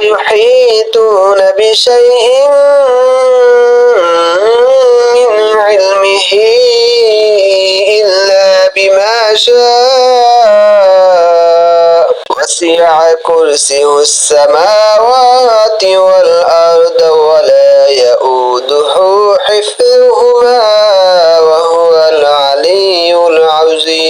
يحيطون بشيء من علمه إلا بما شاء. وسع كرسي السماوات والأرض ولا يؤوده حفظهما وهو العلي العظيم.